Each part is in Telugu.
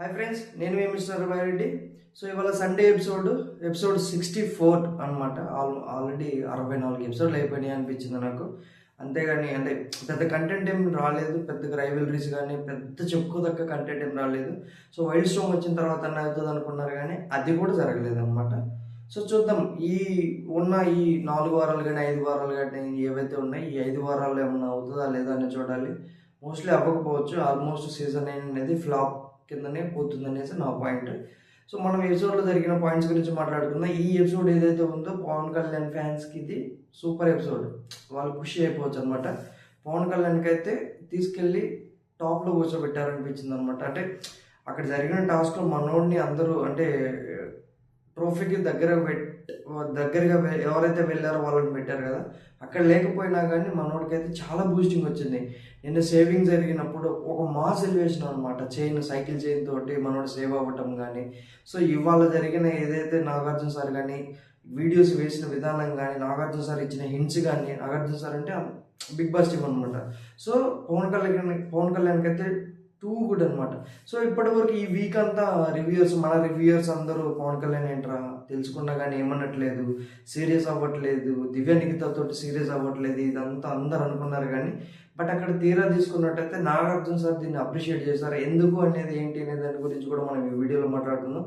హాయ్ ఫ్రెండ్స్ నేను మీ మిస్టర్ రెడ్డి. సో ఇవాళ Sunday episode episode sixty four అనమాట ఆల్ ఆల్రెడీ అరవై నాలుగు ఎపిసోడ్లు అయిపోయినాయి అనిపించింది నాకు. అంతేగాని అంటే పెద్ద కంటెంట్ ఏం రాలేదు. పెద్ద రైవలరీస్ కానీ పెద్ద చెప్పుకోదక్క కంటెంట్ ఏం రాలేదు. సో వైల్డ్ స్టోమ్ వచ్చిన తర్వాత అన్న అవుతుంది అనుకున్నారు కానీ అది కూడా జరగలేదు అనమాట సో చూద్దాం ఈ ఉన్న ఈ నాలుగు వారాలు కానీ ఐదు వారాలు కానీ ఏవైతే ఉన్నాయి ఈ ఐదు వారాలు ఏమన్నా అవుతుందా లేదా అని చూడాలి. మోస్ట్లీ అవ్వకపోవచ్చు. ఆల్మోస్ట్ సీజన్ అనేది ఫ్లాప్ కిందనే పోతుంది అనేసి నా పాయింట్. సో మనం ఎపిసోడ్లో జరిగిన పాయింట్స్ గురించి మాట్లాడుకుందాం. ఈ ఎపిసోడ్ ఏదైతే ఉందో పవన్ కళ్యాణ్ ఫ్యాన్స్కి ఇది సూపర్ ఎపిసోడ్ వాళ్ళు ఖుషి అయిపోవచ్చు అనమాట పవన్ కళ్యాణ్కి అయితే తీసుకెళ్ళి టాప్లో కూర్చోబెట్టారనిపించింది అనమాట అంటే అక్కడ జరిగిన టాస్క్లో మనోడిని అందరూ అంటే ట్రోఫీకి దగ్గర పెట్ దగ్గరగా ఎవరైతే వెళ్ళారో వాళ్ళని పెట్టారు కదా. అక్కడ లేకపోయినా కానీ మనోడికైతే చాలా బూస్టింగ్ వచ్చింది. నిన్న సేవింగ్ జరిగినప్పుడు ఒక మాస్ ఎలివేషన్ అనమాట చైన్ సైకిల్ చైన్ తోటి మనోడు సేవ్ అవ్వటం కానీ సో ఇవాళ జరిగిన ఏదైతే నాగార్జున సార్ కానీ వీడియోస్ వేసిన విధానం కానీ నాగార్జున సార్ ఇచ్చిన హింట్స్ కానీ నాగార్జున సార్ అంటే బిగ్ బాస్ టీమ్ అనమాట సో పవన్ కళ్యాణ్ పవన్ కళ్యాణ్కి అయితే టూ గుడ్ అనమాట సో ఇప్పటివరకు ఈ వీక్ అంతా రివ్యూయర్స్ మన రివ్యూయర్స్ అందరూ పవన్ కళ్యాణ్ ఏంట్రా తెలుసుకున్నా కానీ ఏమనట్లేదు సీరియస్ అవ్వట్లేదు దివ్య నిఖితతోటి సీరియస్ అవ్వట్లేదు ఇదంతా అందరు అనుకున్నారు కానీ బట్ అక్కడ తీరా తీసుకున్నట్టయితే నాగార్జున సార్ దీన్ని అప్రిషియేట్ చేశారు. ఎందుకు అనేది ఏంటి అనే దాని గురించి కూడా మనం ఈ వీడియోలో మాట్లాడుకుందాం.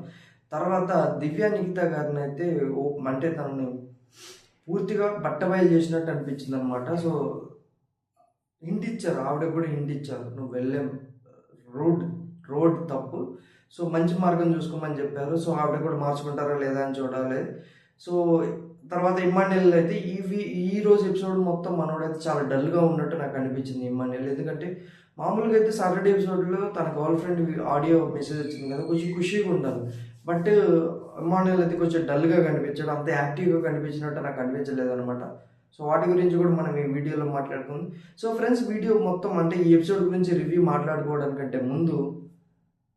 తర్వాత దివ్య నిఖిత గారిని అయితే ఓ- అంటే తనని పూర్తిగా బట్టబయలు చేసినట్టు అనిపించింది అనమాట సో ఇంటిచ్చారు ఆవిడ కూడా ఇంటిచ్చారు నువ్వు వెళ్ళాము రోడ్ రోడ్ తప్పు. సో మంచి మార్గం చూసుకోమని చెప్పారు. సో ఆవిడ కూడా మార్చుకుంటారా లేదా అని చూడాలి. సో తర్వాత ఇమ్మాన్యుల్ అయితే ఈ వీ- ఈ రోజు ఎపిసోడ్ మొత్తం మనోడైతే చాలా డల్గా ఉన్నట్టు నాకు అనిపించింది ఇమ్మాన్యుల్. ఎందుకంటే మామూలుగా అయితే సాటర్డే ఎపిసోడ్లో తన గర్ల్ ఫ్రెండ్ ఆడియో మెసేజ్ వచ్చింది కదా కొంచెం ఖుషిగా ఉండాలి. బట్ ఇమ్మాన్యుల్ అయితే కొంచెం డల్గా కనిపించాడు. అంత యాక్టివ్గా కనిపించినట్టు నాకు అనిపించలేదు అనమాట సో వాటి గురించి కూడా మనం ఈ వీడియోలో మాట్లాడుకుందాం. సో ఫ్రెండ్స్ వీడియో మొత్తం అంటే ఈ ఎపిసోడ్ గురించి రివ్యూ మాట్లాడుకోవడానికంటే ముందు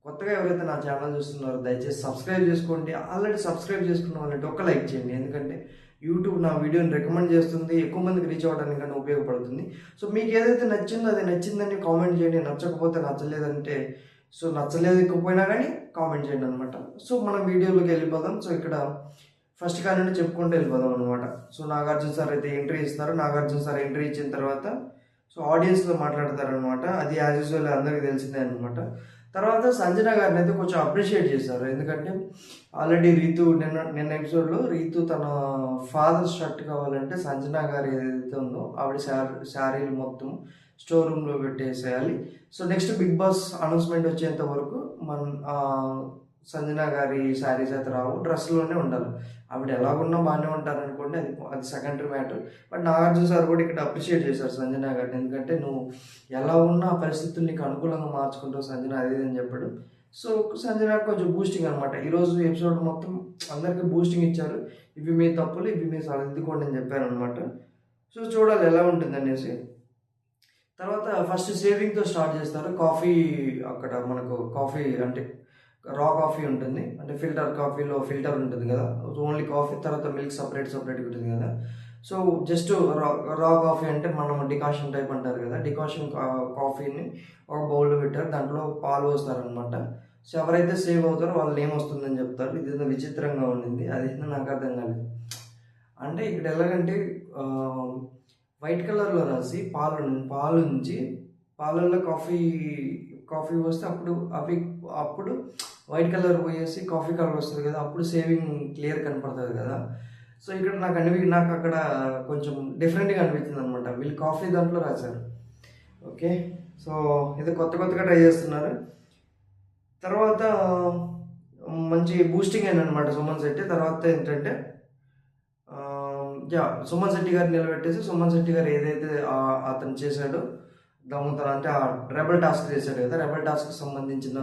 కొత్తగా ఎవరైతే నా ఛానల్ చూస్తున్నారో దయచేసి సబ్స్క్రైబ్ చేసుకోండి. ఆల్రెడీ సబ్స్క్రైబ్ చేసుకున్న వాళ్ళంటే ఒక లైక్ చేయండి. ఎందుకంటే యూట్యూబ్ నా వీడియోని రికమెండ్ చేస్తుంది ఎక్కువ మందికి రీచ్ అవ్వడానికి కానీ ఉపయోగపడుతుంది. సో మీకు ఏదైతే నచ్చిందో అది నచ్చిందని కామెంట్ చేయండి. నచ్చకపోతే నచ్చలేదంటే సో నచ్చలేకపోయినా కానీ కామెంట్ చేయండి అనమాట సో మనం వీడియోలోకి వెళ్ళిపోదాం. సో ఇక్కడ ఫస్ట్ కాడి నుండి చెప్పుకుంటూ వెళ్ళిపోదాం అనమాట సో నాగార్జున సార్ అయితే ఎంట్రీ ఇస్తారు నాగార్జున సార్ ఎంట్రీ ఇచ్చిన తర్వాత సో ఆడియన్స్లో మాట్లాడతారనమాట అది యాజ్ యూజువల్ అందరికీ తెలిసిందే అనమాట తర్వాత సంజన గారిని అయితే కొంచెం అప్రిషియేట్ చేశారు. ఎందుకంటే ఆల్రెడీ రీతు నిన్న నిన్న ఎపిసోడ్లో రీతు తన ఫాదర్ షర్ట్ కావాలంటే సంజన గారు ఏదైతే ఉందో ఆవిడ శారీ శారీలు మొత్తం స్టోర్ రూమ్లో పెట్టేసేయాలి. So next Big Boss announcement వచ్చేంత వరకు మన సంజన గారి శారీస్ అయితే రావు. డ్రెస్లోనే ఉండాలి. ఆవిడ ఎలాగున్నా బాగానే ఉంటారు అనుకోండి అది అది secondary matter but Nagarjuna sir కూడా ఇక్కడ అప్రిషియేట్ చేశారు సంజన గారిని. ఎందుకంటే నువ్వు ఎలా ఉన్నా పరిస్థితులు నీకు అనుకూలంగా మార్చుకుంటావు సంజన అది ఇది అని చెప్పాడు. సో సంజన కొంచెం బూస్టింగ్ అనమాట ఈరోజు ఎపిసోడ్ మొత్తం అందరికీ బూస్టింగ్ ఇచ్చారు. ఇవి మీ తప్పులు ఇవి మీ సరిదిద్దుకోండి అని చెప్పారనమాట సో చూడాలి ఎలా ఉంటుంది అనేసి. తర్వాత ఫస్ట్ సేవింగ్తో స్టార్ట్ చేస్తారు. కాఫీ అక్కడ మనకు కాఫీ అంటే రా కాఫీ ఉంటుంది. అంటే ఫిల్టర్ కాఫీలో ఫిల్టర్ ఉంటుంది కదా. ఓన్లీ కాఫీ తర్వాత మిల్క్ సపరేట్ సపరేట్ ఉంటుంది కదా. సో జస్ట్ రా రా కాఫీ అంటే మనం డికాషన్ టైప్ అంటారు కదా. డికాషన్ కాఫీని ఒక బౌల్లో పెట్టారు. దాంట్లో పాలు పోస్తారనమాట సో ఎవరైతే సేవ్ అవుతారో వాళ్ళు ఏమొస్తుందని చెప్తారు. ఇది ఏదో విచిత్రంగా ఉండింది. అది నాకు అర్థం కాలేదు. అంటే ఇక్కడ ఎలాగంటే వైట్ కలర్లో రాసి పాలు పాలు నుంచి పాలల్లో కాఫీ కాఫీ పోస్తే అప్పుడు అవి అప్పుడు వైట్ కలర్ పోయేసి కాఫీ కలర్ వస్తుంది కదా అప్పుడు సేవింగ్ క్లియర్ కనపడుతుంది కదా. సో ఇక్కడ నాకు అనిపి నాకు అక్కడ కొంచెం డిఫరెంట్గా అనిపించింది అనమాట వీళ్ళు కాఫీ దాంట్లో రాశారు. ఓకే? సో ఇది కొత్త కొత్తగా ట్రై చేస్తున్నారు. తర్వాత మంచి బూస్టింగ్ అయింది అనమాట సుమన్ శెట్టి. తర్వాత ఏంటంటే యా సుమన్ శెట్టి గారు నిలబెట్టేసి సుమన్ శెట్టి గారు ఏదైతే అతను చేశాడో దొంగతనం అంటే ఆ రెబల్ టాస్క్ చేశాడు కదా. రెబల్ టాస్క్ సంబంధించిన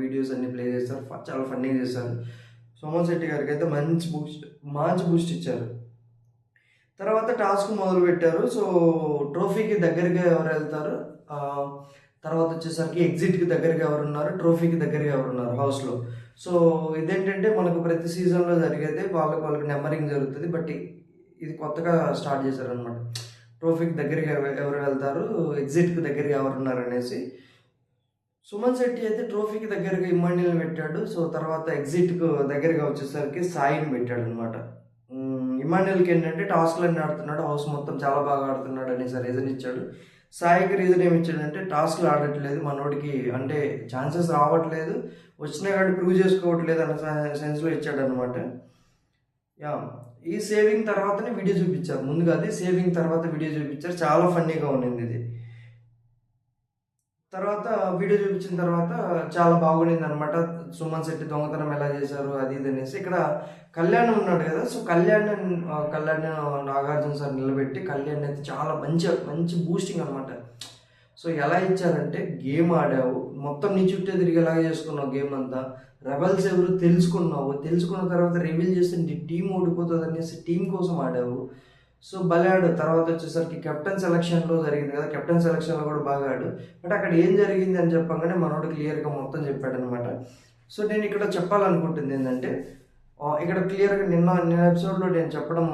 వీడియోస్ అన్ని ప్లే చేస్తారు. చాలా ఫన్నీగా చేశారు సోమన్ శెట్టి గారికి అయితే మంచి బూస్ట్ మంచి బూస్ట్ ఇచ్చారు. తర్వాత టాస్క్ మొదలు పెట్టారు సో ట్రోఫీకి దగ్గరగా ఎవరు వెళ్తారు? తర్వాత వచ్చేసరికి ఎగ్జిట్కి దగ్గరగా ఎవరు ఉన్నారు? ట్రోఫీకి దగ్గరగా ఎవరు ఉన్నారు? హౌస్లో సో ఇదేంటంటే మనకు ప్రతి సీజన్లో జరిగేది వాళ్ళకి వాళ్ళకి నెంబరింగ్ జరుగుతుంది. బట్ ఇది కొత్తగా స్టార్ట్ చేశారనమాట ట్రోఫీకి దగ్గరగా ఎవరు వెళ్తారు? ఎగ్జిట్కి దగ్గరగా ఎవరు ఉన్నారు అనేసి సుమన్ శెట్టి అయితే ట్రోఫీకి దగ్గరగా ఇమ్మాన్యుల్ పెట్టాడు. సో తర్వాత ఎగ్జిట్కు దగ్గరగా వచ్చేసరికి సాయిని పెట్టాడు అనమాట ఇమాన్యుల్కి ఏంటంటే టాస్క్లన్నీ ఆడుతున్నాడు. హౌస్ మొత్తం చాలా బాగా ఆడుతున్నాడు అనేసి రీజన్ ఇచ్చాడు. సాయికి రీజన్ ఏమి ఇచ్చాడంటే టాస్క్లు ఆడట్లేదు. మనోడికి అంటే ఛాన్సెస్ రావట్లేదు. వచ్చినా కానీ ప్రూవ్ చేసుకోవట్లేదు అన్న సెన్స్లో ఇచ్చాడనమాట యా. ఈ సేవింగ్ తర్వాతనే వీడియో చూపించారు. ముందుగా అది సేవింగ్ తర్వాత వీడియో చూపించారు. చాలా ఫన్నీగా ఉండింది ఇది. తర్వాత వీడియో చూపించిన తర్వాత చాలా బాగుండింది అనమాట సుమన్ శెట్టి దొంగతనం ఎలా చేశారు అది ఇది అనేసి. ఇక్కడ కళ్యాణ్ ఉన్నాడు కదా సో కళ్యాణ్ కళ్యాణ్ నాగార్జున సార్ నిలబెట్టి కళ్యాణ్ అయితే చాలా మంచి మంచి బూస్టింగ్ అనమాట సో ఎలా ఇచ్చారంటే గేమ్ ఆడావు. మొత్తం నీ చుట్టే తిరిగేలాగా చేసుకున్నావు గేమ్ అంతా. రెబల్స్ ఎవరు తెలుసుకున్నావు. తెలుసుకున్న తర్వాత రివీల్ చేస్తే నీ టీం ఓడిపోతుంది అనేసి టీం కోసం ఆడావు. సో భలే ఆడు. తర్వాత వచ్చేసరికి కెప్టెన్ సెలక్షన్లో జరిగింది కదా. కెప్టెన్ సెలక్షన్లో కూడా బాగా ఆడు. బట్ అక్కడ ఏం జరిగింది అని చెప్పగానే మనోడు క్లియర్గా మొత్తం చెప్పాడనమాట. సో నేను ఇక్కడ చెప్పాలనుకుంటుంది ఏంటంటే ఇక్కడ క్లియర్గా నిన్న నిన్న ఎపిసోడ్లో నేను చెప్పడం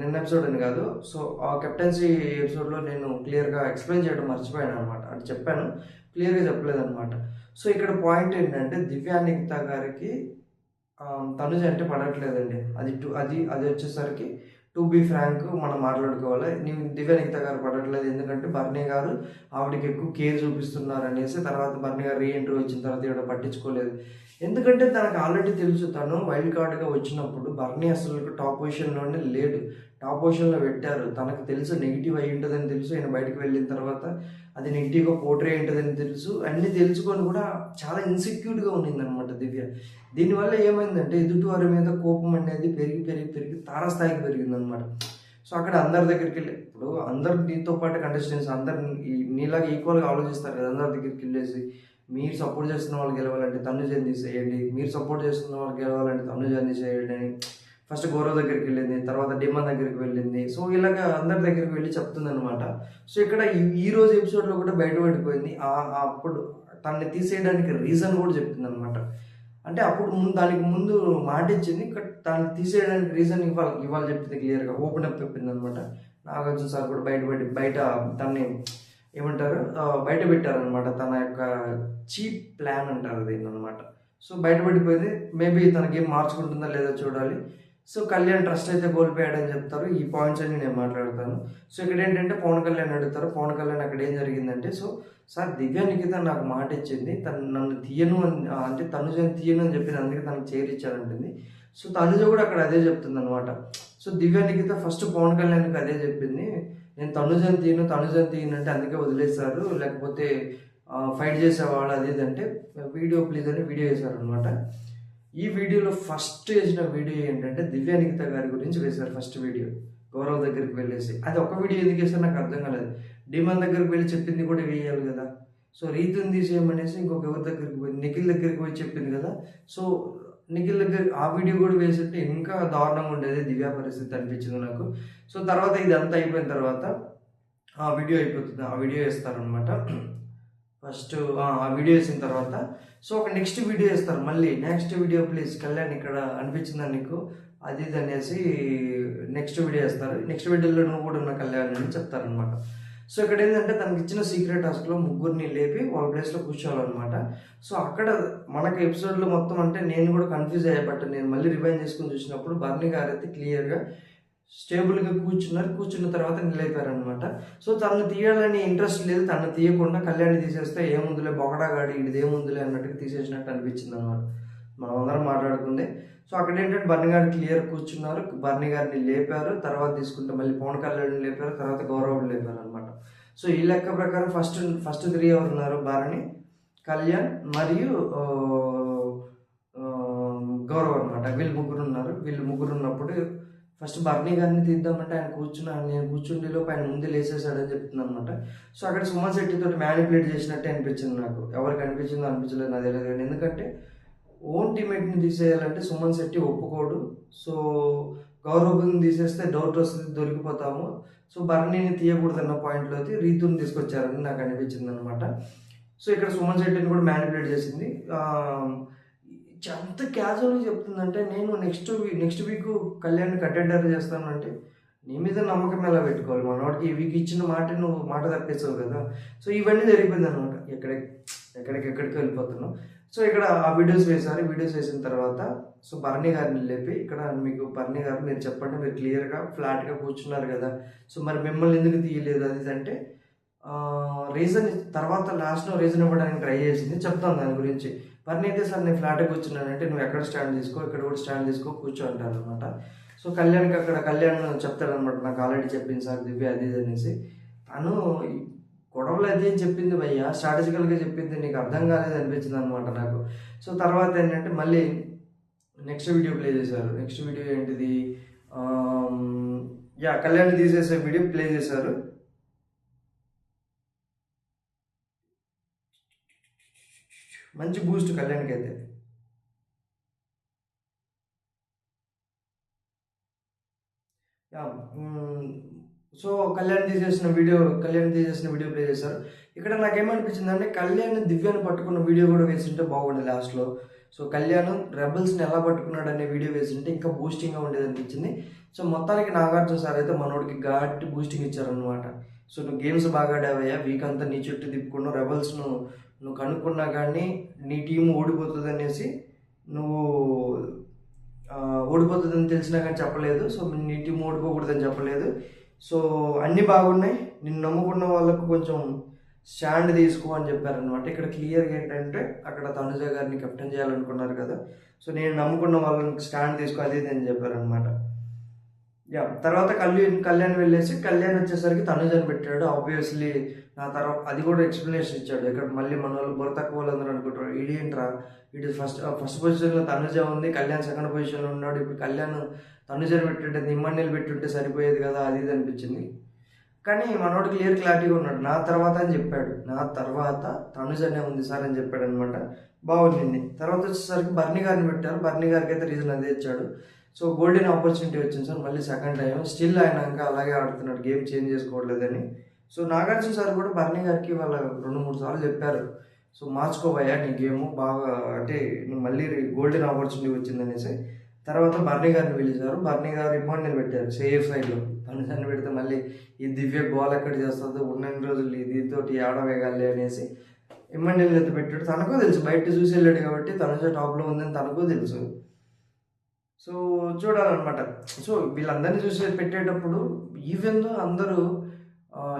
నిన్న ఎపిసోడ్ అని కాదు. సో ఆ కెప్టెన్సీ ఎపిసోడ్లో నేను క్లియర్గా ఎక్స్ప్లెయిన్ చేయడం మర్చిపోయాను అనమాట అంటే చెప్పాను క్లియర్గా చెప్పలేదు అనమాట సో ఇక్కడ పాయింట్ ఏంటంటే దివ్యానిక్త గారికి తనుజ అంటే పడట్లేదండి. అది టూ అది అది వచ్చేసరికి టు బీ ఫ్రాంక్ మనం మాట్లాడుకోవాలి. నేను దివ్యానిక్త గారు పడట్లేదు. ఎందుకంటే బర్నీ గారు ఆవిడకి ఎక్కువ కేర్ చూపిస్తున్నారు అనేసి తర్వాత బర్నీ గారు రీఎంట్రీ వచ్చిన తర్వాత ఇక్కడ పట్టించుకోలేదు. ఎందుకంటే తనకు ఆల్రెడీ తెలుసు తను వైల్డ్ కార్డ్గా వచ్చినప్పుడు బర్నీ అసలు టాప్ పొజిషన్లోనే లేడు. టాప్ పొజిషన్లో పెట్టారు. తనకు తెలుసు నెగిటివ్ అయి ఉంటుందని తెలుసు. ఆయన బయటకు వెళ్ళిన తర్వాత అది నెగిటివ్గా పోట్రే ఉంటుందని తెలుసు. అన్నీ తెలుసుకొని కూడా చాలా ఇన్సెక్యూర్డ్గా ఉండింది అనమాట దివ్య. దీనివల్ల ఏమైందంటే ఎదుటివారి మీద కోపం అనేది పెరిగి పెరిగి పెరిగి తారాస్థాయికి పెరిగిందనమాట సో అక్కడ అందరి దగ్గరికి వెళ్ళి ఇప్పుడు అందరు నీతో పాటు కంటెస్టెంట్స్ అందరు నీలాగా ఈక్వల్గా ఆలోచిస్తారు కదా అందరి దగ్గరికి వెళ్ళేసి. మీరు సపోర్ట్ చేస్తున్న వాళ్ళు గెలవాలంటే తన్ను తన్నుజని చేయండి మీరు సపోర్ట్ చేస్తున్న వాళ్ళు గెలవాలంటే తన్నుజని చేయండి అని ఫస్ట్ గౌరవ్ దగ్గరికి వెళ్ళింది తర్వాత డిమాన్ దగ్గరికి వెళ్ళింది. సో ఇలాగ అందరి దగ్గరికి వెళ్ళి చెప్తుంది అనమాట సో ఇక్కడ ఈ- రోజు ఎపిసోడ్లో కూడా బయటపడిపోయింది అప్పుడు తనని తీసేయడానికి రీజన్ కూడా చెప్తుంది అనమాట అంటే అప్పుడు ముందు దానికి ముందు మాట ఇచ్చింది తను దాన్ని తీసేయడానికి రీజన్ ఇవ్వాలి ఇవ్వాలి చెప్పింది క్లియర్గా ఓపెన్ అప్ చెప్పింది అనమాట నాగార్జున సార్ కూడా బయటపడి బయట తన్ని ఏమంటారు? బయట పెట్టారనమాట తన యొక్క చీప్ ప్లాన్ అంటారు దీన్ని అనమాట సో బయటపడిపోయింది మేబీ తనకి ఏం మార్చుకుంటుందా లేదా చూడాలి. సో కళ్యాణ్ ట్రస్ట్ అయితే కోల్పోయాడని చెప్తారు. ఈ పాయింట్స్ అన్ని నేను మాట్లాడతాను. సో ఇక్కడ ఏంటంటే పవన్ కళ్యాణ్ అడుగుతారు. పవన్ కళ్యాణ్ అక్కడ ఏం జరిగిందంటే సో సార్ దివ్య నిఖిత నాకు మాట ఇచ్చింది. తను నన్ను తీయను అని అంటే తనుజని తీయను అని చెప్పింది అందుకే తనకు చేరిచ్చారంటుంది సో తనుజ కూడా అక్కడ అదే చెప్తుంది అనమాట సో దివ్య నిఖిత ఫస్ట్ పవన్ కళ్యాణ్కి అదే చెప్పింది. నేను తనుజని తీను తనుజని తీను అంటే అందుకే వదిలేశారు. లేకపోతే ఫైట్ చేసేవాళ్ళు అది ఇది అంటే వీడియో ప్లీజ్ అని వీడియో వేశారు అనమాట ఈ వీడియోలో ఫస్ట్ వేసిన వీడియో ఏంటంటే దివ్య నిఖిత గారి గురించి వేశారు ఫస్ట్ వీడియో. గౌరవ్ దగ్గరికి వెళ్ళేసి. అది ఒక వీడియో ఎందుకు వేసారు నాకు అర్థం కాలేదు. డిమాన్ దగ్గరికి వెళ్ళి చెప్పింది కూడా వేయాలి కదా. సో రీతుని తీసేయమనేసి ఇంకొక ఎవరి దగ్గరికి పోయి నిఖిల్ దగ్గరికి పోయి చెప్పింది కదా. సో నిఖిల్ దగ్గర ఆ వీడియో కూడా వేసుంటే ఇంకా దారుణంగా ఉండేది దివ్య పరిస్థితి అనిపించింది నాకు. సో తర్వాత ఇదంతా అయిపోయిన తర్వాత ఆ వీడియో అయిపోతుంది. ఆ వీడియో వేస్తారనమాట ఫస్ట్ ఆ వీడియో వేసిన తర్వాత. సో ఒక నెక్స్ట్ వీడియో వేస్తారు. మళ్ళీ నెక్స్ట్ వీడియో ప్లీజ్ కళ్యాణ్ ఇక్కడ అనిపించిందా నీకు? అది ఇది అనేసి నెక్స్ట్ వీడియో వేస్తారు. నెక్స్ట్ వీడియోలో నువ్వు కూడా ఉన్న కళ్యాణ్ అని చెప్తారనమాట సో ఇక్కడ ఏంటంటే తనకి ఇచ్చిన సీక్రెట్ టాస్క్లో ముగ్గురిని లేపి వాళ్ళ ప్లేస్లో కూర్చోవాలన్నమాట. సో అక్కడ మనకి ఎపిసోడ్లో మొత్తం అంటే నేను కూడా కన్ఫ్యూజ్ అయ్యా బట్ నేను మళ్ళీ రివైన్ చేసుకుని చూసినప్పుడు బర్నీ గారు అయితే క్లియర్గా స్టేబుల్గా కూర్చున్నారు. కూర్చున్న తర్వాత నిలైపోయారనమాట సో తను తీయాలని ఇంట్రెస్ట్ లేదు. తను తీయకుండా కళ్యాణి తీసేస్తే ఏముందిలే బొగడాగాడి ఇది ఏముందిలే అన్నట్టుగా తీసేసినట్టు అనిపించింది అనమాట మనం అందరం మాట్లాడుకుంది. సో అక్కడ ఏంటంటే బర్నీ గారు క్లియర్ కూర్చున్నారు. బర్నీ గారిని లేపారు. తర్వాత తీసుకుంటే మళ్ళీ పవన్ కళ్యాణ్ లేపారు. తర్వాత గౌరవుడు లేపారు అనమాట సో ఈ లెక్క ప్రకారం ఫస్ట్ ఫస్ట్ త్రీ ఎవరు ఉన్నారు? భరణి కళ్యాణ్ మరియు గౌరవ్ అనమాట వీళ్ళు ముగ్గురు ఉన్నారు. వీళ్ళు ముగ్గురు ఉన్నప్పుడు ఫస్ట్ బర్నీ గారిని తీద్దామంటే ఆయన కూర్చున్నా నేను కూర్చుండి లోపు ఆయన ముందే లేసేసాడని చెప్తుంది అనమాట సో అక్కడ సుమన్ శెట్టితో మ్యానిపులేట్ చేసినట్టే అనిపించింది నాకు. ఎవరికి అనిపించిందో అనిపించలేదు నాకు తెలియదు కానీ. ఎందుకంటే ఓన్ టీమేట్ని తీసేయాలంటే సుమన్ శెట్టి ఒప్పుకోడు. సో గౌరవం తీసేస్తే డౌట్ వస్తుంది దొరికిపోతాము. సో బర్నీని తీయకూడదన్న పాయింట్లో అయితే రీతుని తీసుకొచ్చారని నాకు అనిపించింది అనమాట సో ఇక్కడ సుమన్ శెట్టిని కూడా మ్యానిపులేట్ చేసింది. ఎంత క్యాజువల్గా చెప్తుందంటే నేను next week next week Kalyan contender చేస్తాను అంటే నీ మీద నమ్మకం ఎలా పెట్టుకోవాలి? మనవాడికి ఈ వీక్ ఇచ్చిన మాట నువ్వు మాట తప్పేసావు కదా. సో ఇవన్నీ జరిగిపోయింది అనమాట ఎక్కడ ఎక్కడికెక్కడికి వెళ్ళిపోతున్నావు. సో ఇక్కడ ఆ వీడియోస్ వేశారు. వీడియోస్ వేసిన తర్వాత సో భరణి గారిని లేపి ఇక్కడ మీకు భరణి గారు మీరు చెప్పండి మీరు క్లియర్గా ఫ్లాట్గా కూర్చున్నారు కదా. సో మరి మిమ్మల్ని ఎందుకు తీయలేదు అది అంటే రీజన్ తర్వాత లాస్ట్లో రీజన్ ఇవ్వడానికి ట్రై చేసింది చెప్తాను దాని గురించి. భరణి అయితే సార్ నేను ఫ్లాట్గా కూర్చున్నానంటే నువ్వు ఎక్కడ స్టాండ్ తీసుకో ఇక్కడ కూడా స్టాండ్ తీసుకో కూర్చో అంటారు అనమాట సో కళ్యాణ్కి అక్కడ కళ్యాణ్ చెప్తాడనమాట నాకు ఆల్రెడీ చెప్పింది సార్ దివ్య అది ఇది అనేసి. తను గొడవలు అది అని చెప్పింది భయ్య? స్ట్రాటజికల్గా చెప్పింది నీకు అర్థం కాలేదు అనిపించింది అనమాట నాకు. సో తర్వాత ఏంటంటే మళ్ళీ నెక్స్ట్ వీడియో ప్లే చేశారు. నెక్స్ట్ వీడియో ఏంటిది? యా కళ్యాణ్ తీసేసే వీడియో ప్లే చేశారు. మంచి బూస్ట్ కళ్యాణ్కి అయితే. యా, సో కళ్యాణ్ తీసేసిన వీడియో కళ్యాణ్ తీసేసిన వీడియో ప్లే చేశారు. ఇక్కడ నాకేమనిపించింది అంటే కళ్యాణ్ దివ్యాన్ని పట్టుకున్న వీడియో కూడా వేసింటే బాగుండేది లాస్ట్లో సో కళ్యాణ్ రెబల్స్ని ఎలా పట్టుకున్నాడు అనే వీడియో వేసింటే ఇంకా బూస్టింగ్గా ఉండేది అనిపించింది సో మొత్తానికి నాగార్జున సార్ అయితే మనోడికి ఘాటి బూస్టింగ్ ఇచ్చారనమాట సో నువ్వు గేమ్స్ బాగా ఆడావయ్యా వీక్ అంతా నీ చుట్టూ తిప్పుకున్నావు రెబల్స్ను నువ్వు కనుక్కున్నా కానీ నీ టీం ఓడిపోతుంది అనేసి నువ్వు ఓడిపోతుందని తెలిసినా కానీ చెప్పలేదు. సో నీ టీం ఓడిపోకూడదని చెప్పలేదు. సో అన్నీ బాగున్నాయి. నిన్ను నమ్ముకున్న వాళ్ళకు కొంచెం స్టాండ్ తీసుకో అని చెప్పారనమాట ఇక్కడ క్లియర్గా ఏంటంటే అక్కడ తనుజ గారిని కెప్టెన్ చేయాలనుకున్నారు కదా. సో నేను నమ్ముకున్న వాళ్ళని స్టాండ్ తీసుకో అది ఇది అని చెప్పారనమాట యా తర్వాత కళ్యాణ్ కళ్యాణ్ వెళ్ళేసి కళ్యాణ్ వచ్చేసరికి తనుజని పెట్టాడు. ఆబ్వియస్లీ నా తర్వాత అది కూడా ఎక్స్ప్లెనేషన్ ఇచ్చాడు. ఇక్కడ మళ్ళీ మన వాళ్ళు బుర్ర తక్కువ వాళ్ళందరూ అనుకుంటారు. ఇడియంట్రా ఇటు ఫస్ట్ ఫస్ట్ పొజిషన్లో తనుజ ఉంది. కళ్యాణ్ సెకండ్ పొజిషన్లో ఉన్నాడు. ఇప్పుడు కళ్యాణ్ తనుజర్ పెట్టుంటే నిమ్మన్నీళ్ళు పెట్టుంటే సరిపోయేది కదా అది ఇది అనిపించింది. కానీ మనోడు క్లియర్ క్లారిటీగా ఉన్నాడు. నా తర్వాత అని చెప్పాడు. నా తర్వాత తనుజనే ఉంది సార్ అని చెప్పాడు అనమాట బాగుంది తర్వాత వచ్చేసరికి బర్నీ గారిని పెట్టారు. బర్నీ గారికి అయితే రీజన్ అదే ఇచ్చాడు. సో గోల్డెన్ ఆపర్చునిటీ వచ్చింది సార్. మళ్ళీ సెకండ్ టైం స్టిల్ ఆయన ఇంకా అలాగే ఆడుతున్నాడు. గేమ్ చేంజ్ చేసుకోవట్లేదని. సో నాగార్జున సార్ కూడా బర్నీ గారికి వాళ్ళ రెండు మూడు సార్లు చెప్పారు. సో మార్చుకోబోయా నీ గేమ్ బాగా అంటే మళ్ళీ గోల్డెన్ ఆపర్చునిటీ వచ్చిందనేసి. తర్వాత బర్నీ గారిని పిలిచారు. బర్నీ గారు ఇబ్బందిని పెట్టారు. సేఫ్ సైడ్లో తను పెడితే మళ్ళీ ఈ దివ్య గోల్ ఎక్కడ చేస్తుందో? ఉన్నన్ని రోజులు ఈ దీంతోటి ఆడ అనేసి ఇమ్మడిని ఎత్తి పెట్టాడు. తనకు తెలుసు. బయట చూసి వెళ్ళాడు కాబట్టి తనుజ టాప్లో ఉందని తనకు తెలుసు. సో చూడాలన్నమాట. సో వీళ్ళందరినీ చూసి పెట్టేటప్పుడు ఈవెన్ దో అందరూ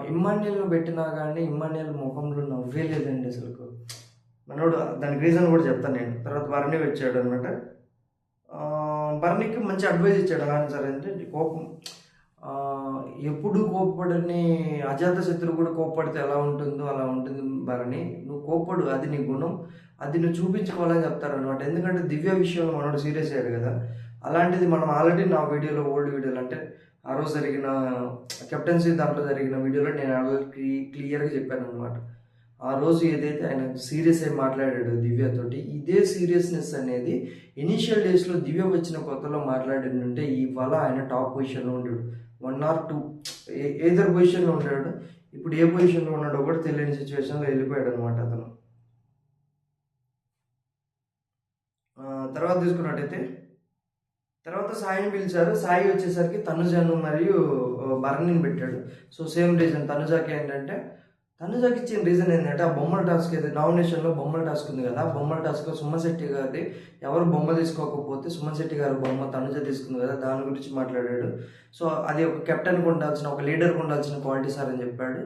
ఇమ్మాన్యుల్ని పెట్టినా కానీ ఇమ్మాన్యుల్ ముఖంలో నవ్వే లేదండి అసలు మనోడు దానికి రీజన్ కూడా చెప్తాను నేను. తర్వాత వారిని వచ్చాడు అనమాట భరణికి మంచి అడ్వైజ్ ఇచ్చాడు. అలానే సార్ అంటే కోపం ఎప్పుడు కోప్పడని అజాత శత్రువు కూడా కోప్పడితే ఎలా ఉంటుందో అలా ఉంటుంది భరణి. నువ్వు కోప్పడు అది నీ గుణం. అది నువ్వు చూపించుకోవాలని చెప్తారనమాట ఎందుకంటే దివ్య విషయంలో మనోడు సీరియస్ అయ్యాడు కదా. అలాంటిది మనం ఆల్రెడీ నా వీడియోలో ఓల్డ్ వీడియోలో అంటే ఆ రోజు జరిగిన కెప్టెన్సీ దాంట్లో జరిగిన వీడియోలో నేను ఆల్రెడీ క్లియర్గా చెప్పాను అనమాట ఆ రోజు ఏదైతే ఆయన సీరియస్ అయి మాట్లాడాడు దివ్యతోటి ఇదే సీరియస్నెస్ అనేది ఇనీషియల్ డేస్లో దివ్య వచ్చిన కొత్తలో మాట్లాడిందంటే ఇవాళ ఆయన టాప్ పొజిషన్లో ఉండాడు. వన్ ఆర్ టూ ఏదర్ పొజిషన్లో ఉన్నాడు ఇప్పుడు ఏ పొజిషన్లో ఉన్నాడో కూడా తెలియని సిచ్యువేషన్లో వెళ్ళిపోయాడు అనమాట అతను తర్వాత తీసుకున్నట్టయితే తర్వాత సాయిని పిలిచారు. సాయి వచ్చేసరికి తనుజను మరియు భరణిని పెట్టాడు. సో సేమ్ రీజన్ తనుజాకి ఏంటంటే తనుజాకి ఇచ్చిన రీజన్ ఏంటంటే ఆ బొమ్మల టాస్క్ ఏది? నామినేషన్లో బొమ్మల టాస్క్ ఉంది కదా బొమ్మల టాస్క్ సుమన్ శెట్టి గారిది ఎవరు బొమ్మ తీసుకోకపోతే సుమన్ శెట్టి గారి బొమ్మ తనుజ తీసుకుంది కదా దాని గురించి మాట్లాడాడు. సో అది ఒక కెప్టెన్కి ఉండాల్సిన ఒక లీడర్కి ఉండాల్సిన క్వాలిటీ సార్ అని చెప్పాడు.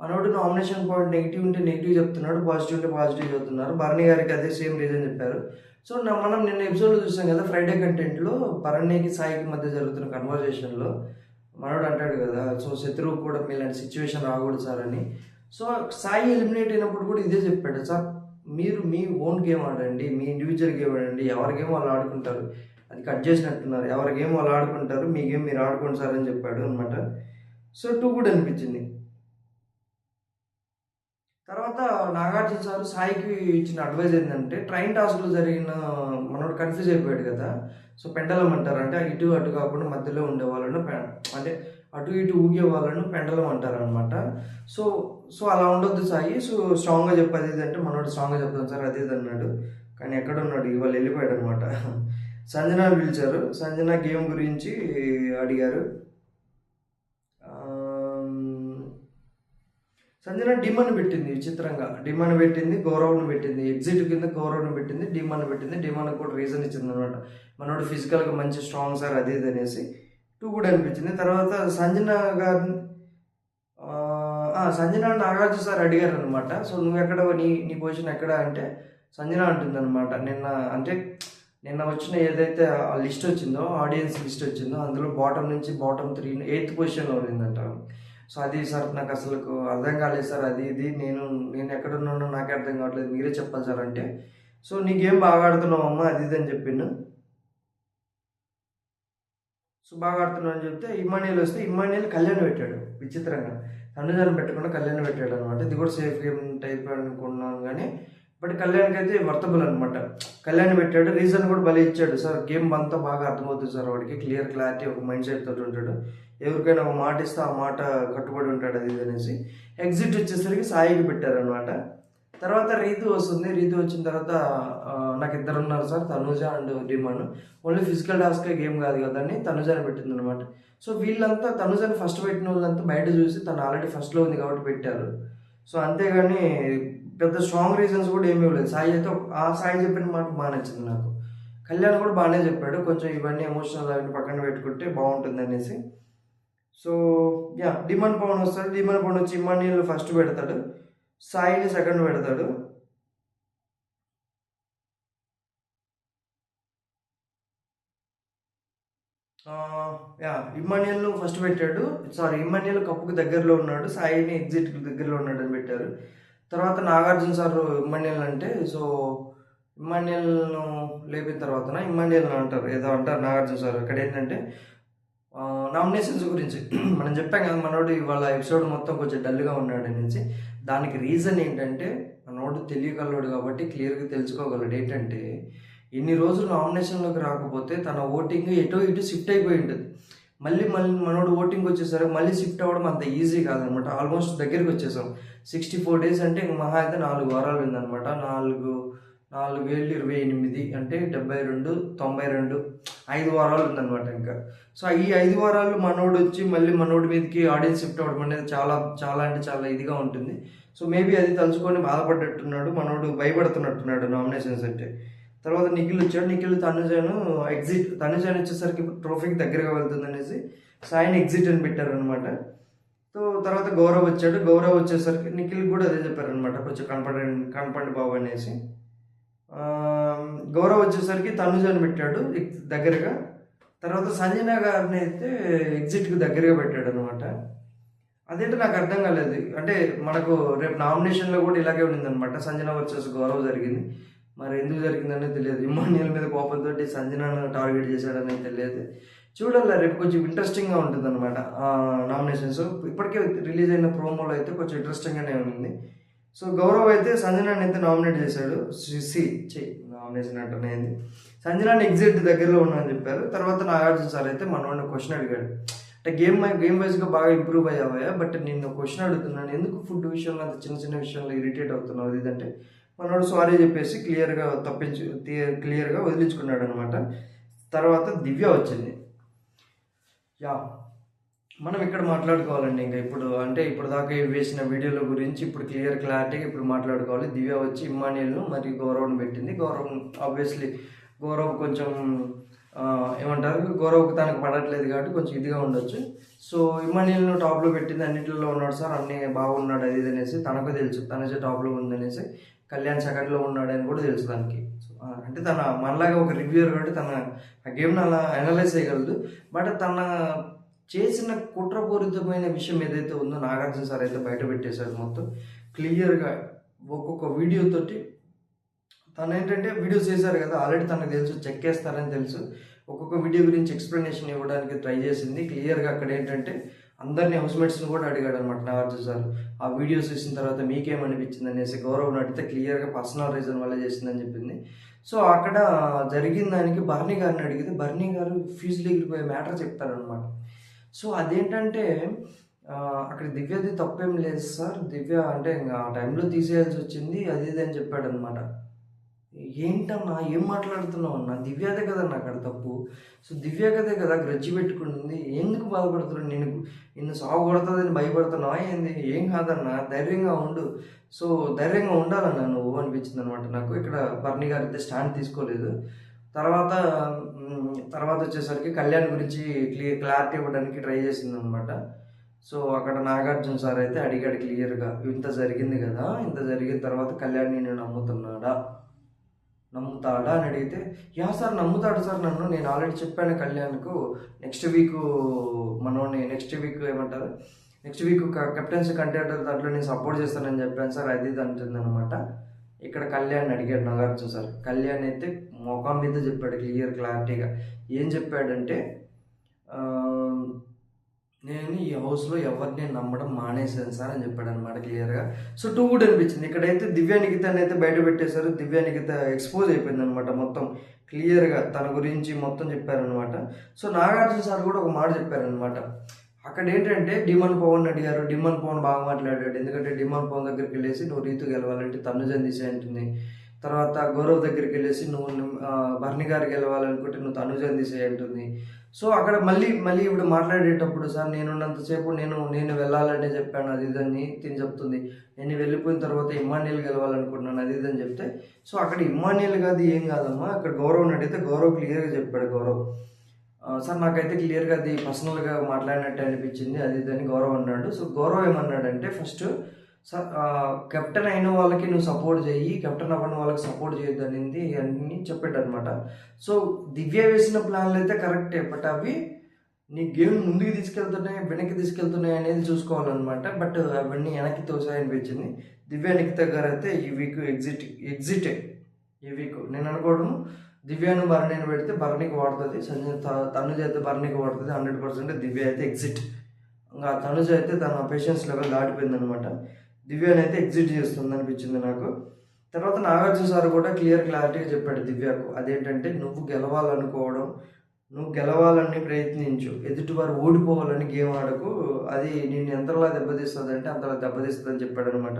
మనోడు నామినేషన్ పాయింట్ నెగిటివ్ ఉంటే నెగిటివ్ చెప్తున్నాడు పాజిటివ్ ఉంటే పాజిటివ్ చెప్తున్నారు. భరణి గారికి అదే సేమ్ రీజన్ చెప్పారు. సో మనం నిన్న ఎపిసోడ్లో చూసాం కదా ఫ్రైడే కంటెంట్లో భరణికి సాయికి మధ్య జరుగుతున్న కన్వర్జేషన్లో మనోడు అంటాడు కదా సో శత్రువు కూడా మీలాంటి సిచ్యువేషన్ రాకూడదు సార్ అని. సో సాయి ఎలిమినేట్ అయినప్పుడు కూడా ఇదే చెప్పాడు సార్ మీరు మీ ఓన్ గేమ్ ఆడండి మీ ఇండివిజువల్ గేమ్ ఆడండి ఎవరి గేమ్ వాళ్ళు ఆడుకుంటారు అది కట్ చేసినట్టున్నారు ఎవరి గేమ్ వాళ్ళు ఆడుకుంటారు మీ గేమ్ మీరు ఆడుకోండి సార్ అని చెప్పాడు అనమాట సో టూ కూడా అనిపించింది. తర్వాత నాగార్జున సార్ సాయికి ఇచ్చిన అడ్వైజ్ ఏంటంటే ట్రైన్ టాస్క్లో జరిగిన మనోడు కన్ఫ్యూజ్ అయిపోయాడు కదా సో పెండలం అంటారు అంటే ఇటు అటు కాకుండా మధ్యలో ఉండే వాళ్ళను పె- అంటే అటు ఇటు ఊగే వాళ్ళను పెండలం అంటారు అనమాట సో సో అలా ఉండొద్దు సాయి. సో స్ట్రాంగ్గా చెప్పేది ఇది అంటే మనోడు స్ట్రాంగ్గా చెప్తాను సార్ అది ఇది అన్నాడు. కానీ ఎక్కడ ఉన్నాడు ఇవాళ వెళ్ళిపోయాడు అనమాట సంజన పిలిచారు. సంజన గేమ్ గురించి అడిగారు. సంజన డిమాండ్ పెట్టింది విచిత్రంగా. డిమాండ్ పెట్టింది గౌరవ్ని పెట్టింది. ఎగ్జిట్ కింద గౌరవ్ని పెట్టింది డిమాండ్ పెట్టింది. డిమాండ్ కూడా రీజన్ ఇచ్చింది అనమాట మనోడు ఫిజికల్గా మంచి స్ట్రాంగ్ సార్ అది ఇది అనేసి. టూ కూడా అనిపించింది. తర్వాత సంజన గారిని సంజన నాగార్జున సార్ అడిగారు అనమాట సో నువ్వు ఎక్కడ నీ నీ పొజిషన్ ఎక్కడ? అంటే సంజన అంటుంది అనమాట నిన్న అంటే నిన్న వచ్చిన ఏదైతే ఆ లిస్ట్ వచ్చిందో ఆడియన్స్ లిస్ట్ వచ్చిందో అందులో బాటమ్ నుంచి బాటమ్ త్రీ ఎయిత్ పొజిషన్లో ఉండిందంట సో అది సార్ నాకు అసలు అర్థం కాలేదు సార్. అది ఇది నేను నేను ఎక్కడ ఉన్నానో నాకే అర్థం కావట్లేదు. మీరే చెప్పాలి సార్ అంటే. సో నీకేం బాగా ఆడుతున్నావు అమ్మ? అది ఇది అని చెప్పిండు. సో బాగా ఆడుతున్నావు అని చెప్తే ఇమ్మానియల్ వస్తే ఇమ్మానియల్ కళ్యాణ్ పెట్టాడు విచిత్రంగా. తనుజాన్ని పెట్టకుండా కళ్యాణ్ పెట్టాడు అనమాట ఇది కూడా సేఫ్ గేమ్ టైప్ అనుకున్నాను కానీ బట్ కళ్యాణ్కి అయితే వర్తబుల్ అనమాట కళ్యాణ్ పెట్టాడు రీజన్ కూడా భలే ఇచ్చాడు. సార్ గేమ్ అంతా బాగా అర్థమవుతుంది సార్ వాడికి. క్లియర్ క్లారిటీ ఒక మైండ్ సెట్ తోటి ఉంటాడు. ఎవరికైనా ఒక మాట ఇస్తే ఆ మాట కట్టుబడి ఉంటాడు అది ఇది అనేసి. ఎగ్జిట్ వచ్చేసరికి సాయికి పెట్టారనమాట తర్వాత రీతు వస్తుంది. రీతు వచ్చిన తర్వాత నాకు ఇద్దరు ఉన్నారు sir Tanuja and demand. Only physical task game కాదు కదండి తనుజాని పెట్టింది అనమాట సో వీళ్ళంతా తనుజాని ఫస్ట్ పెట్టిన వాళ్ళంతా బయట చూసి తను ఆల్రెడీ ఫస్ట్లో ఉంది కాబట్టి పెట్టారు. సో అంతేగాని పెద్ద స్ట్రాంగ్ రీజన్స్ కూడా ఏమీ లేదు సాయి అయితే ఆ సాయి చెప్పిన మాట బాగా నచ్చింది నాకు. కళ్యాణ్ కూడా బాగానే చెప్పాడు. కొంచెం ఇవన్నీ ఎమోషనల్ అవన్నీ పక్కన పెట్టుకుంటే బాగుంటుంది అనేసి. సో యా డిమాండ్ పవన్ వస్తాడు. డిమాండ్ పవన్ వచ్చి ఇమానియల్ ఫస్ట్ పెడతాడు. సాయిని సెకండ్ పెడతాడు. యా ఇమ్మానియల్ ఫస్ట్ పెట్టాడు. సారీ ఇమ్మానియల్ కప్పుకు దగ్గరలో ఉన్నాడు. సాయిని ఎగ్జిట్ దగ్గరలో ఉన్నాడు అని పెట్టారు. తర్వాత నాగార్జున సార్ ఇమ్మానియల్ అంటే సో ఇమ్మానియల్ను లేపిన తర్వాత ఇమ్మానియల్ అంటారు. ఏదో అంటారు నాగార్జున సార్. అక్కడ ఏంటంటే నామినేషన్స్ గురించి. మనం చెప్పాం కదా మనోడు ఇవాళ ఎపిసోడ్ మొత్తం కొంచెం డల్గా ఉన్నాడు అనేసి దానికి రీజన్ ఏంటంటే మనోడు తెలియగలడు కాబట్టి క్లియర్గా తెలుసుకోగలడు. ఏంటంటే ఇన్ని రోజులు నామినేషన్లోకి రాకపోతే తన ఓటింగ్ ఎటో ఇటు షిఫ్ట్ అయిపోయి ఉంటుంది. మళ్ళీ మళ్ళీ మనోడు ఓటింగ్ వచ్చేసరికి మళ్ళీ షిఫ్ట్ అవ్వడం అంత ఈజీ కాదనమాట. ఆల్మోస్ట్ దగ్గరికి వచ్చేసాం. సిక్స్టీ ఫోర్ డేస్ అంటే ఇంక మహా అయితే నాలుగు వారాలు ఉందనమాట. నాలుగు నాలుగు వేలు ఇరవై ఎనిమిది అంటే డెబ్బై రెండు తొంభై రెండు ఐదు వారాలు ఉందన్నమాట ఇంకా. సో ఈ ఐదు వారాలు మనోడు వచ్చి మళ్ళీ మనోడి మీదకి ఆడియన్స్ షిఫ్ట్ అవ్వడం అనేది చాలా చాలా అంటే చాలా ఇదిగా ఉంటుంది. సో మేబీ అది తలుచుకొని బాధపడ్డట్టున్నాడు మనోడు భయపడుతున్నట్టున్నాడు నామినేషన్స్ అంటే. తర్వాత నిఖిల్ వచ్చాడు నిఖిల్ తనుజాను ఎగ్జిట్ తనుజాన్ వచ్చేసరికి ట్రోఫీకి దగ్గరగా వెళ్తుంది అనేసి సాయిని ఎగ్జిట్ అని పెట్టారనమాట సో తర్వాత గౌరవ్ వచ్చాడు గౌరవ్ వచ్చేసరికి నిఖిల్ కూడా అదే చెప్పారనమాట కొంచెం కనపడండి కనపండి బాబు అనేసి. గౌరవ్ వచ్చేసరికి తనుజని పెట్టాడు దగ్గరగా. తర్వాత సంజన గారిని అయితే ఎగ్జిట్కి దగ్గరగా పెట్టాడు అనమాట అదేంటో నాకు అర్థం కాలేదు. అంటే మనకు రేపు నామినేషన్లో కూడా ఇలాగే ఉండిందనమాట సంజన వచ్చేసి గౌరవ్ జరిగింది. మరి ఎందుకు జరిగిందనే తెలియదు. ఇమానియల్ మీద కోపంతో సంజనను టార్గెట్ చేశాడని తెలియదు. చూడాలి రేపు కొంచెం ఇంట్రెస్టింగ్గా ఉంటుంది అనమాట నామినేషన్స్ ఇప్పటికే రిలీజ్ అయిన ప్రోమోలో అయితే కొంచెం ఇంట్రెస్టింగ్గానే ఉంది సో గౌరవ్ అయితే సంజనాన్ని అయితే నామినేట్ చేశాడు. సి నామినేషన్ అంటున్నాయింది సంజనాన్ని ఎగ్జిట్ దగ్గరలో ఉన్నా అని చెప్పారు. తర్వాత నాగార్జున సార్ అయితే మనోడిని క్వశ్చన్ అడిగాడు. అంటే గేమ్ గేమ్ వైజ్గా బాగా ఇంప్రూవ్ అయ్యావా బట్ నేను క్వశ్చన్ అడుగుతున్నాను. ఎందుకు ఫుడ్ విషయంలో అంత చిన్న చిన్న విషయంలో ఇరిటేట్ అవుతున్నావు? ఏదంటే ఇదంటే మనోడు సారీ చెప్పేసి క్లియర్గా తప్పించు క్లియర్గా వదిలించుకున్నాడు అనమాట తర్వాత దివ్య వచ్చింది. యా మనం ఇక్కడ మాట్లాడుకోవాలండి ఇంకా ఇప్పుడు అంటే ఇప్పుడు దాకా వేసిన వీడియోల గురించి ఇప్పుడు క్లియర్ క్లారిటీగా ఇప్పుడు మాట్లాడుకోవాలి. దివ్య వచ్చి ఇమ్మానియల్ను మరియు గౌరవ్ను పెట్టింది. గౌరవ్ ఆబ్వియస్లీ గౌరవ్ కొంచెం ఏమంటారు? గౌరవ్కి తనకు పడట్లేదు కాబట్టి కొంచెం ఇదిగా ఉండొచ్చు. సో ఇమ్మానియల్ను టాప్లో పెట్టింది. అన్నింటిలో ఉన్నాడు సార్. అన్నీ బాగున్నాడు అది ఇది అనేసి తనకు తెలుసు. తనసే టాప్లో ఉందనేసి కళ్యాణ్ సెకండ్లో ఉన్నాడని కూడా తెలుసు దానికి సో, అంటే తన మనలాగా ఒక రివ్యూర్ కాబట్టి తన ఆ గేమ్ని అలా అనలైజ్ చేయగలదు. బట్ తన చేసిన కుట్రపూరితమైన విషయం ఏదైతే ఉందో నాగార్జున సార్ అయితే బయట పెట్టేశాడు మొత్తం క్లియర్గా ఒక్కొక్క వీడియోతోటి తను ఏంటంటే వీడియోస్ చేశారు కదా ఆల్రెడీ తనకు తెలుసు చెక్ చేస్తారని తెలుసు. ఒక్కొక్క వీడియో గురించి ఎక్స్ప్లెనేషన్ ఇవ్వడానికి ట్రై చేసింది. క్లియర్గా అక్కడ ఏంటంటే అందరినీ హౌస్మేట్స్ని కూడా అడిగాడు అనమాట నాగార్జున సార్. ఆ వీడియోస్ చూసిన తర్వాత మీకేమనిపించింది అనేసి గౌరవం అడిగితే క్లియర్గా పర్సనల్ రీజన్ వల్ల చేసిందని చెప్పింది. సో అక్కడ జరిగిన దానికి బర్నీ గారిని అడిగితే బర్నీ గారు ఫీజులు పోయే మ్యాటర్ చెప్తారనమాట. సో అదేంటంటే అక్కడ దివ్యది తప్పేం లేదు సార్. దివ్య అంటే ఇంకా ఆ టైంలో తీసేయాల్సి వచ్చింది. అది ఇది అని చెప్పాడు అనమాట ఏంటన్నా ఏం మాట్లాడుతున్నావు అన్న? దివ్యాదే కదా నాకు అక్కడ తప్పు. సో దివ్య కదే కదా గ్రజ్జి పెట్టుకుంటుంది. ఎందుకు బాధపడుతున్నావు? నేను నిన్ను సాగు కొడుతుందని భయపడుతున్నావా ఏంది? ఏం కాదన్నా? ధైర్యంగా ఉండు. సో ధైర్యంగా ఉండాలన్నా నువ్వు అనిపించింది అనమాట నాకు. ఇక్కడ బర్ణి గారు అయితే స్టాండ్ తీసుకోలేదు. తర్వాత తర్వాత వచ్చేసరికి కళ్యాణ్ గురించి క్లియర్ క్లారిటీ ఇవ్వడానికి ట్రై చేసింది అనమాట సో అక్కడ నాగార్జున సార్ అయితే అడిగాడు క్లియర్గా ఇంత జరిగింది కదా ఇంత జరిగిన తర్వాత కళ్యాణ్ నేను నమ్ముతున్నాడా? నమ్ముతాడా? అని అడిగితే యా సార్ నమ్ముతాడు సార్ నన్ను నేను ఆల్రెడీ చెప్పాను కళ్యాణ్కు నెక్స్ట్ వీక్ మనోని నెక్స్ట్ వీక్ ఏమంటారు నెక్స్ట్ వీక్ కెప్టెన్సీ కంటెంటర్ దాంట్లో నేను సపోర్ట్ చేస్తానని చెప్పాను సార్ అది ఇది అంటుంది అనమాట ఇక్కడ కళ్యాణ్ అడిగాడు నాగార్జున సార్ కళ్యాణ్ అయితే మొఖం మీద చెప్పాడు క్లియర్ క్లారిటీగా. ఏం చెప్పాడంటే నేను ఈ హౌస్లో ఎవరిని నమ్మడం మానేశాను సార్ అని చెప్పాడు అనమాట క్లియర్గా. సో టూ గుడ్ అనిపించింది. ఇక్కడైతే దివ్య నిఖితాన్ని అయితే బయట పెట్టేశారు. దివ్య నిఖిత ఎక్స్పోజ్ అయిపోయింది అనమాట మొత్తం. క్లియర్గా తన గురించి మొత్తం చెప్పారనమాట సో నాగార్జున సార్ కూడా ఒక మాట చెప్పారనమాట అక్కడ ఏంటంటే డిమన్ పవన్ అడిగారు డిమన్ పవన్ బాగా మాట్లాడాడు. ఎందుకంటే డిమన్ పవన్ దగ్గరికి వెళ్ళేసి నువ్వు రీతు గెలవాలంటే తన్నుజన్ తీసే అంటుంది. తర్వాత గౌరవ్ దగ్గరికి వెళ్ళేసి నువ్వు ఆ, గారికి వెళ్ళాలనుకుంటే నువ్వు తనుజన్ తీసేయంటుంది సో అక్కడ మళ్ళీ మళ్ళీ ఇప్పుడు మాట్లాడేటప్పుడు సార్ నేనున్నంతసేపు నేను నేను వెళ్ళాలని చెప్పాను అది ఇదని తిని చెప్తుంది. నేను వెళ్ళిపోయిన తర్వాత ఇమ్మానియల్ గెలవాలనుకుంటున్నాను అది ఇదని చెప్తే సో అక్కడ ఇమ్మానియల్ కాదు ఏం కాదమ్మా అక్కడ గౌరవ్ అడిగితే గౌరవ్ క్లియర్గా చెప్పాడు గౌరవ్. సార్ నాకైతే క్లియర్గా అది పర్సనల్గా మాట్లాడినట్టు అనిపించింది అది ఇదని గౌరవ్ అన్నాడు. సో గౌరవ్ ఏమన్నాడంటే ఫస్ట్ కెప్టెన్ అయిన వాళ్ళకి నువ్వు సపోర్ట్ చేయి కెప్టెన్ అవ్వని వాళ్ళకి సపోర్ట్ చేయొద్దు అనేది అన్ని చెప్పాడనమాట సో దివ్య వేసిన ప్లాన్లు అయితే కరెక్టే బట్ అవి నీ గేమ్ ముందుకు తీసుకెళ్తున్నాయి వెనక్కి తీసుకెళ్తున్నాయి అనేది చూసుకోవాలన్నమాట. బట్ అవన్నీ వెనక్కి తోసాయనిపించింది దివ్య నిఖిత గారు అయితే ఈ వీక్ ఎగ్జిట్ ఎగ్జిటే. ఈ వీక్ నేను అనుకోవడం దివ్యాను భరణిని పెడితే భరణికి వాడుతుంది సంజయ్ త- తనుజ అయితే భరణికి వాడుతుంది హండ్రెడ్ పర్సెంట్ దివ్య అయితే ఎగ్జిట్. ఇంకా తనుజ అయితే తన పేషెన్స్ లెవెల్ దాటిపోయింది అనమాట దివ్యని అయితే ఎగ్జిట్ చేస్తుంది అనిపించింది నాకు. తర్వాత నాగార్జున సార్ కూడా క్లియర్ క్లారిటీగా చెప్పాడు దివ్యకు అదేంటంటే నువ్వు గెలవాలనుకోవడం నువ్వు గెలవాలని ప్రయత్నించు. ఎదుటివారు ఓడిపోవాలని గేమ్ ఆడకు. అది నేను ఎంతలా దెబ్బతీస్తుంది అంటే అంతలా దెబ్బతీస్తుంది అని చెప్పాడనమాట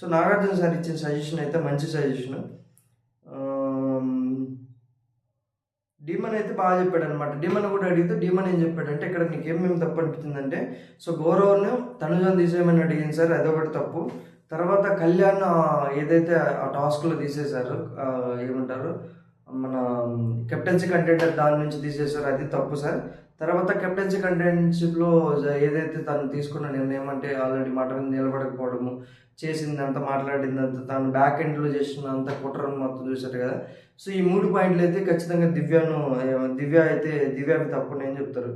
సో నాగార్జున సార్ ఇచ్చిన సజెషన్ అయితే మంచి సజెషన్ డీమన్ అయితే బాగా చెప్పాడు అనమాట డీమన్ కూడా అడిగితే డీమన్ ఏం చెప్పాడంటే ఇక్కడ నీకు ఏమేమి తప్పు అనిపించిందంటే సో గౌరవ్ను తనుజాన్ని తీసేయమని అడిగింది సార్ అదొకటి తప్పు. తర్వాత కళ్యాణ్ ఏదైతే ఆ టాస్క్లో తీసేశారు ఏమంటారు మన కెప్టెన్సీ కంటెంట్ దాని నుంచి తీసేశారు అది తప్పు సార్. తర్వాత కెప్టెన్సీ కంటెంట్షిప్లో ఏదైతే తను తీసుకున్న నిర్ణయం అంటే ఆల్రెడీ మాట మీద నిలబడకపోవడము చేసిందంత మాట్లాడిందంత తను బ్యాక్ ఎండ్లో చేసినంత కుట్రను మొత్తం చూశారు కదా. సో ఈ మూడు పాయింట్లు అయితే ఖచ్చితంగా దివ్యను దివ్య అయితే దివ్య తప్పు నేను చెప్తారు.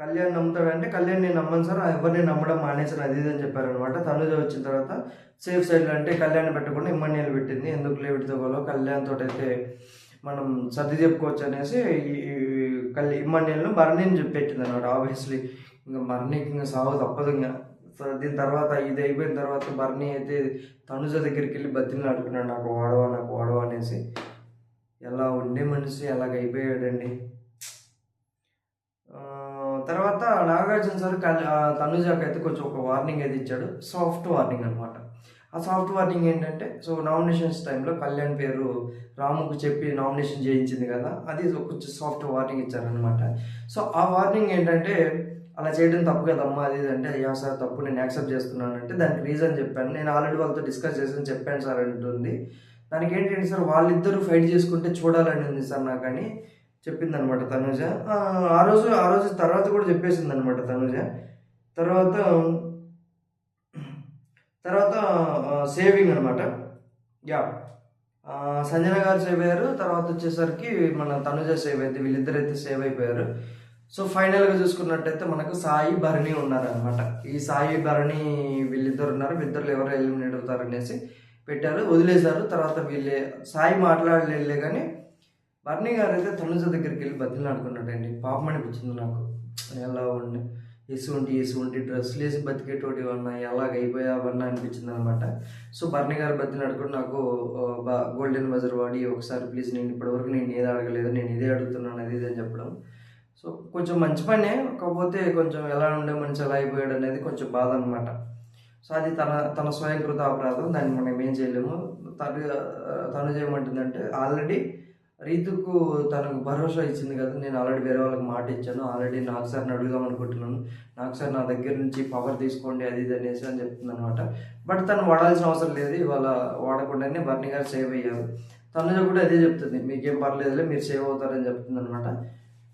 కళ్యాణ్ నమ్ముతాడంటే కళ్యాణ్ నేను నమ్మను సార్ ఎవరిని నమ్మడం మానేసాను అది ఇది అని చెప్పారనమాట తనుజ వచ్చిన తర్వాత సేఫ్ సైడ్లో అంటే కళ్యాణ్ పెట్టకుండా ఇమ్మన్నీళ్ళు పెట్టింది. ఎందుకు లేవిడితోగలో కళ్యాణ్ తోటి అయితే మనం సర్ది చెప్పుకోవచ్చు అనేసి ఈ కళ్యాణ్ ఇమ్మన్నీళ్ళను భరణిని చెప్పి పెట్టింది అనమాట ఆబ్వియస్లీ ఇంకా బర్నీకి ఇంకా సాగు తప్పదు ఇంకా. సో దీని తర్వాత ఇది అయిపోయిన తర్వాత బర్నీ అయితే తనుజ దగ్గరికి వెళ్ళి బతిని అడుగుతున్నాడు నాకు వాడవా నాకు వాడవా అనేసి. ఎలా ఉండే మనిషి అలాగ అయిపోయాడండి. తర్వాత నాగార్జున సార్ ఆ, తనుజాకి అయితే కొంచెం ఒక వార్నింగ్ అయితే ఇచ్చాడు. సాఫ్ట్ వార్నింగ్ అనమాట ఆ సాఫ్ట్ వార్నింగ్ ఏంటంటే సో నామినేషన్స్ టైంలో కళ్యాణ్ పేరు రాముకు చెప్పి నామినేషన్ చేయించింది కదా అది కొంచెం సాఫ్ట్ వార్నింగ్ ఇచ్చారనమాట సో ఆ వార్నింగ్ ఏంటంటే అలా చేయడం తప్పు కదమ్మా అది ఇది అంటే అయ్యా సార్ తప్పు నేను యాక్సెప్ట్ చేస్తున్నాను అంటే దానికి రీజన్ చెప్పాను. నేను ఆల్రెడీ వాళ్ళతో డిస్కస్ చేసి చెప్పాను సార్ అంటుంది దానికి ఏంటంటే సార్ వాళ్ళిద్దరూ ఫైట్ చేసుకుంటే చూడాలని ఉంది సార్ నాకు అని చెప్పింది అనమాట తనుజ. ఆ, రోజు ఆ రోజు తర్వాత కూడా చెప్పేసింది అనమాట తనుజ. తర్వాత తర్వాత సేవింగ్ అనమాట. యా. సంజన గారు సేవ్ అయ్యారు. తర్వాత వచ్చేసరికి మన తనుజ సేవ్ అయితే వీళ్ళిద్దరైతే సేవ్ అయిపోయారు. సో ఫైనల్గా చూసుకున్నట్టయితే మనకు సాయి భరణి ఉన్నారనమాట ఈ సాయి భరణి వీళ్ళిద్దరు ఉన్నారు. వీళ్ళిద్దరు ఎవరు ఎలిమినేట్ అవుతారు అనేసి పెట్టారు. వదిలేశారు. తర్వాత వీళ్ళే సాయి మాట్లాడలేలే కానీ భరణి గారు అయితే తనుజ దగ్గరికి వెళ్ళి బతిలాడుకున్నాడండి పాపం అనిపించింది నాకు. ఎలా ఉండి ఇసువంటి ఇసువంటి డ్రెస్సులు వేసి బతికేటోటి అన్నా ఎలాగ అయిపోయావన్నా అనిపించింది అనమాట సో భరణి గారు బతిలాడుకుని నాకు బా- గోల్డెన్ బజర్ వాడి ఒకసారి ప్లీజ్ నేను ఇప్పటివరకు నేను ఏది అడగలేదు నేను ఇదే అడుగుతున్నాను అది ఇది అని చెప్పడం. సో కొంచెం మంచి పనే కాకపోతే కొంచెం ఎలా ఉండే మనిషి ఎలా అయిపోయాడు అనేది కొంచెం బాధ అనమాట సో అది తన తన స్వయంకృత అపరాధం దాన్ని మనం ఏం చేయలేము. తను తను చేయమంటుందంటే ఆల్రెడీ రీతుకు తనకు భరోసా ఇచ్చింది కదా నేను ఆల్రెడీ వేరే వాళ్ళకి మాట ఇచ్చాను. ఆల్రెడీ నాకు సార్ని అడుగుదాం అనుకుంటున్నాను. నాకు సార్ నా దగ్గర నుంచి పవర్ తీసుకోండి అది ఇది అనేసి అని చెప్తుంది అనమాట బట్ తను వాడాల్సిన అవసరం లేదు ఇవాళ వాడకుండానే బర్నీ గారు సేవ్ అయ్యారు. తనుజ కూడా అదే చెప్తుంది మీకేం పర్లేదులే మీరు సేవ్ అవుతారని చెప్తుంది అనమాట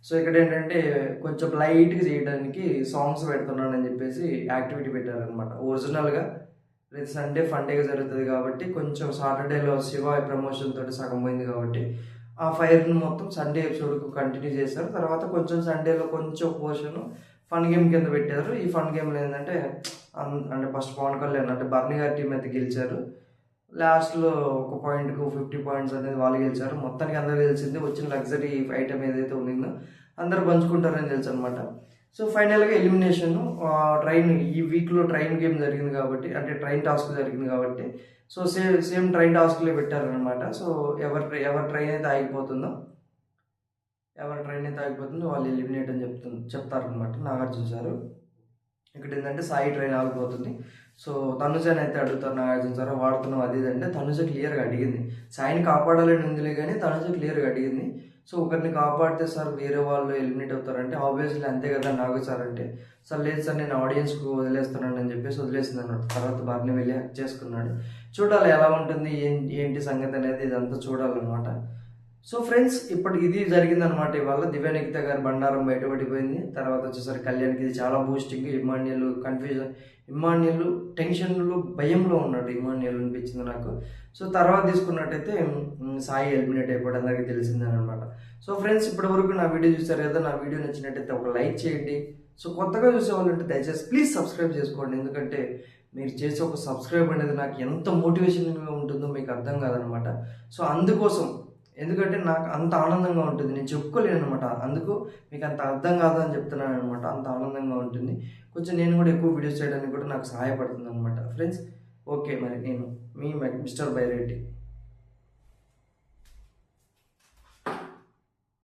సో ఇక్కడ ఏంటంటే కొంచెం లైట్గా చేయడానికి సాంగ్స్ పెడుతున్నానని చెప్పేసి యాక్టివిటీ పెట్టారనమాట ఒరిజినల్గా ప్రతి సండే ఫండేగా జరుగుతుంది కాబట్టి కొంచెం సాటర్డేలో శివ ప్రమోషన్ తోటి సగం పోయింది కాబట్టి ఆ ఫైర్ని మొత్తం సండే ఎపిసోడ్కు కంటిన్యూ చేశారు. తర్వాత కొంచెం సండేలో కొంచెం పోర్షన్ ఫన్ గేమ్ కింద పెట్టారు. ఈ ఫన్ గేమ్లో ఏంటంటే అంటే ఫస్ట్ పవన్ కళ్యాణ్ అంటే బర్నీ గారి టీం అయితే గెలిచారు. లాస్ట్లో ఒక పాయింట్కు ఫిఫ్టీ పాయింట్స్ అనేది వాళ్ళు గెలిచారు. మొత్తానికి అందరూ తెలిసింది వచ్చిన లగ్జరీ ఐటమ్ ఏదైతే ఉండిందో. అందరూ పంచుకుంటారని తెలుసు అనమాట సో ఫైనల్గా ఎలిమినేషన్ ట్రైన్ ఈ వీక్లో ట్రైన్ గేమ్ జరిగింది కాబట్టి అంటే ట్రైన్ టాస్క్ జరిగింది కాబట్టి సో సేమ్ సేమ్ ట్రైన్ టాస్క్లే పెట్టారనమాట సో ఎవరి ఎవరి ట్రైన్ అయితే ఆగిపోతుందో ఎవరి ట్రైన్ అయితే ఆగిపోతుందో వాళ్ళు ఎలిమినేట్ అని చెప్తుంది చెప్తారనమాట నాగార్జున సారు. ఇక్కడ ఏంటంటే సాయి ట్రైన్ ఆగిపోతుంది. సో తనుజని అయితే అడుగుతారు నాగార్జున సార్ వాడుతున్నావు అది అంటే తనుజ క్లియర్గా అడిగింది. సాయిని కాపాడాలని ఉందిలే కానీ తనుజ క్లియర్గా అడిగింది. సో ఒకరిని కాపాడితే సార్ వేరే వాళ్ళు ఎలిమినేట్ అవుతారంటే ఆబ్వియస్లీ అంతే కదా నాగు సార్ అంటే. సార్ లేదు సార్ నేను ఆడియన్స్కు వదిలేస్తున్నాను అని చెప్పేసి వదిలేసింది అన్నట్టు తర్వాత బాగానే వెళ్ళి చేసుకున్నాడు. చూడాలి ఎలా ఉంటుంది ఏం ఏంటి సంగతి అనేది ఇదంతా చూడాలన్నమాట. సో ఫ్రెండ్స్ ఇప్పుడు ఇది జరిగిందనమాట ఇవాళ. దివ్యానికిత గారి బండారం బయటపడిపోయింది. తర్వాత వచ్చేసరికి కళ్యాణ్కి ఇది చాలా బూస్టింగ్ ఇమాన్యుల్ కన్ఫ్యూజన్ ఇమాన్యుల్ టెన్షన్లో భయంలో ఉన్నాడు ఇమాన్యుల్ అనిపించింది నాకు. సో తర్వాత తీసుకున్నట్టయితే సాయి ఎలిమినేట్ అయిపోవడం అందరికీ తెలిసిందని అనమాట సో ఫ్రెండ్స్ ఇప్పటి వరకు నా వీడియో చూసారు కదా నా వీడియో నచ్చినట్టయితే ఒక లైక్ చేయండి. సో కొత్తగా చూసే వాళ్ళు దయచేసి ప్లీజ్ సబ్స్క్రైబ్ చేసుకోండి. ఎందుకంటే మీరు చేసే ఒక సబ్స్క్రైబ్ అనేది నాకు ఎంత మోటివేషన్గా ఉంటుందో మీకు అర్థం కాదనమాట సో అందుకోసం ఎందుకంటే నాకు అంత ఆనందంగా ఉంటుంది. నేను చెప్పుకోలేను అనమాట అందుకు మీకు అంత అర్థం కాదు అని చెప్తున్నాను అనమాట అంత ఆనందంగా ఉంటుంది. కొంచెం నేను కూడా ఎక్కువ వీడియోస్ చేయడానికి కూడా నాకు సహాయపడుతుంది అనమాట ఫ్రెండ్స్ ఓకే మరి నేను మీ మిస్టర్ బైరెడ్డి